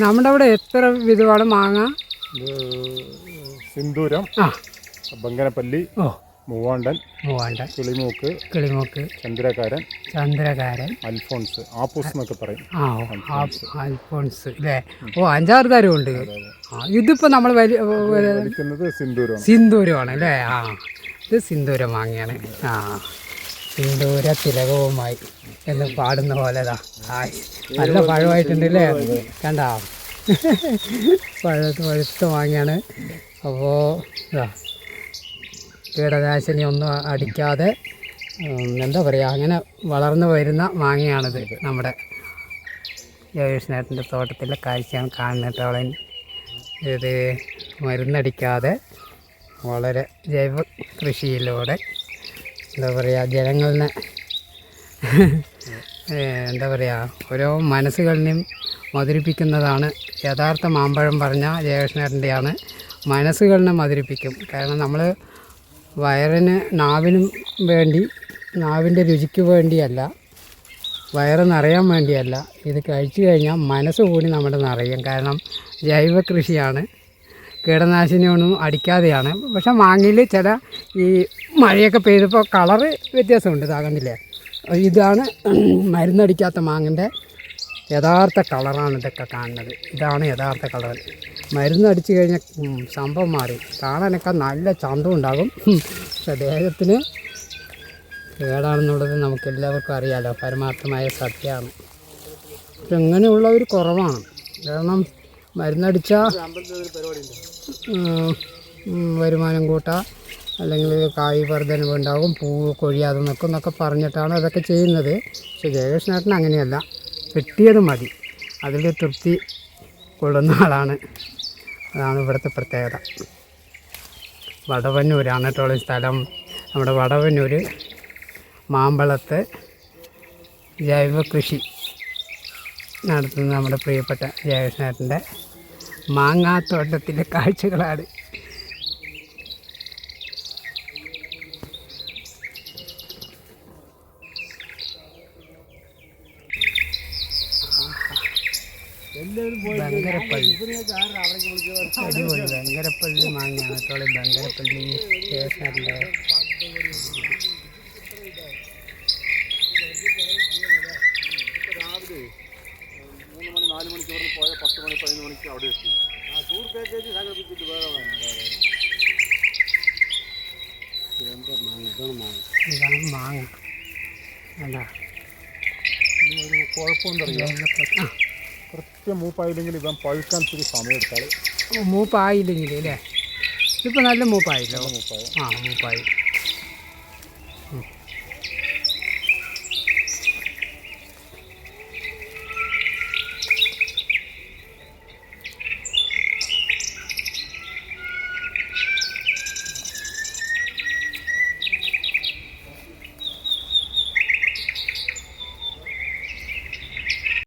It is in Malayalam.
നമ്മുടെ അവിടെ എത്ര വിധമാണ് മാങ്ങ? സിന്ദൂരം ആ. ബങ്കനപ്പല്ലി ഓ. മൂവാണ്ടൻ മൂവാണ്ടൻ കിളിമൂക്ക് കിളിമൂക്ക് ചന്ദ്രകാരൻ ചന്ദ്രകാരൻ. അൽഫോൺസ് ആപ്പൂസ് എന്നൊക്കെ പറയും. ആ അൽഫോൺസ്. അല്ലേ ഓ അഞ്ചാറ് തരം ഉണ്ട് ഇതിപ്പോൾ നമ്മൾ സിന്ദൂരം വലിക്കുന്നത് സിന്ദൂരമാണ്. സിന്ദൂരമാണ് അല്ലേ ആ ഇത് സിന്ദൂരം വാങ്ങിയാണ് ആ സിന്ദൂര തിലകവുമായി എന്ന് പാടുന്ന പോലെതാ നല്ല പഴമായിട്ടുണ്ട് അല്ലേ കണ്ടാ? പഴത്ത് പഴുത്ത് വാങ്ങിയാണ്. അപ്പോൾ ഇതാ കീടനാശിനി ഒന്നും അടിക്കാതെ എന്താ പറയുക അങ്ങനെ വളർന്നു വരുന്ന മാങ്ങയാണിത് നമ്മുടെ ജയകൃഷ്ണേട്ടന്റെ തോട്ടത്തിലെ കാഴ്ചയാണ് കാണുന്നത് അവളൻ ഇത് മരുന്നടിക്കാതെ വളരെ ജൈവ കൃഷിയിലൂടെ എന്താ പറയുക ജനങ്ങളിനെ എന്താ പറയുക ഓരോ മനസ്സുകളിനെയും മധുരിപ്പിക്കുന്നതാണ് യഥാർത്ഥ മാമ്പഴം പറഞ്ഞ ജയകൃഷ്ണേട്ടന്റെയാണ്. മനസ്സുകളിനെ മധുരിപ്പിക്കും. കാരണം നമ്മൾ വയറിന് നാവിനും വേണ്ടി നാവിന്റെ രുചിക്ക് വേണ്ടിയല്ല വയറ് നിറയാൻ വേണ്ടിയല്ല ഇത് കഴിച്ചു കഴിഞ്ഞാൽ മനസ്സ് കൂടി നമ്മുടെ നിറയും. കാരണം ജൈവ കൃഷിയാണ്. കീടനാശിനിയൊന്നും അടിക്കാതെയാണ്. പക്ഷെ മാങ്ങയിൽ ചില ഈ മഴയൊക്കെ പെയ്തപ്പോൾ കളറ് വ്യത്യാസമുണ്ട് ഇതാകുന്നില്ലേ ഇതാണ് മരുന്നടിക്കാത്ത മാങ്ങന്റെ യഥാർത്ഥ കളറാണ് ഇതൊക്കെ കാണുന്നത്. ഇതാണ് യഥാർത്ഥ കളർ. മരുന്നടിച്ച് കഴിഞ്ഞാൽ സംഭവം മാറി. കാണാനൊക്കെ നല്ല ചന്തം ഉണ്ടാകും. ദേഹത്തിന് കേടാണെന്നുള്ളത് നമുക്ക് എല്ലാവർക്കും അറിയാലോ. പരമാർത്ഥമായ സത്യമാണ്. പക്ഷെ ഇങ്ങനെയുള്ള ഒരു കുറവാണ്. കാരണം മരുന്നടിച്ചാൽ വരുമാനം കൂട്ടാം അല്ലെങ്കിൽ കായ് വർധനവ് ഉണ്ടാകും പൂ കൊഴിയാതെ നിൽക്കും എന്നൊക്കെ പറഞ്ഞിട്ടാണ് അതൊക്കെ ചെയ്യുന്നത്. പക്ഷെ ജയകൃഷ്ണേട്ടൻ അങ്ങനെയല്ല. കിട്ടിയത് മതി. അതിൽ തൃപ്തി കൊള്ളുന്ന ആളാണ്. അതാണ് ഇവിടുത്തെ പ്രത്യേകത. വടവന്നൂരാണ് കേട്ടോ സ്ഥലം. നമ്മുടെ വടവന്നൂർ മാമ്പഴത്തെ ജൈവ കൃഷി നടത്തുന്ന നമ്മുടെ പ്രിയപ്പെട്ട ജയകൃഷ്ണേട്ടന്റെ മാങ്ങാത്തോട്ടത്തിന്റെ കാഴ്ചകളാണ്. ബങ്കരപ്പള്ളി അടിപൊളി ബങ്കരപ്പള്ളി മാങ്ങയാണ് കേട്ടോ ബങ്കരപ്പള്ളി ജയകൃഷ്ണേട്ടന്റെ മൂന്ന് മണി നാല് മണിക്ക് ഇവിടെ പോയ പത്ത് മണി പതിനൊന്ന് മണിക്ക് അവിടെ എത്തി ആ ടൂർ പാക്കേജ് സംഘടിപ്പിച്ചിട്ട് വേറെ ഇതാണ് മാങ്ങ അല്ല ഒരു അറിയാം കൃത്യം മൂപ്പായില്ലെങ്കിൽ ഇവൻ പഴുക്കാൻ ഇത്തിരി സമയം എടുത്താൽ മൂപ്പായില്ലെങ്കിൽ അല്ലേ? ഇപ്പം നല്ല മൂപ്പായില്ലോ? മൂപ്പായി. ആ മൂപ്പായി.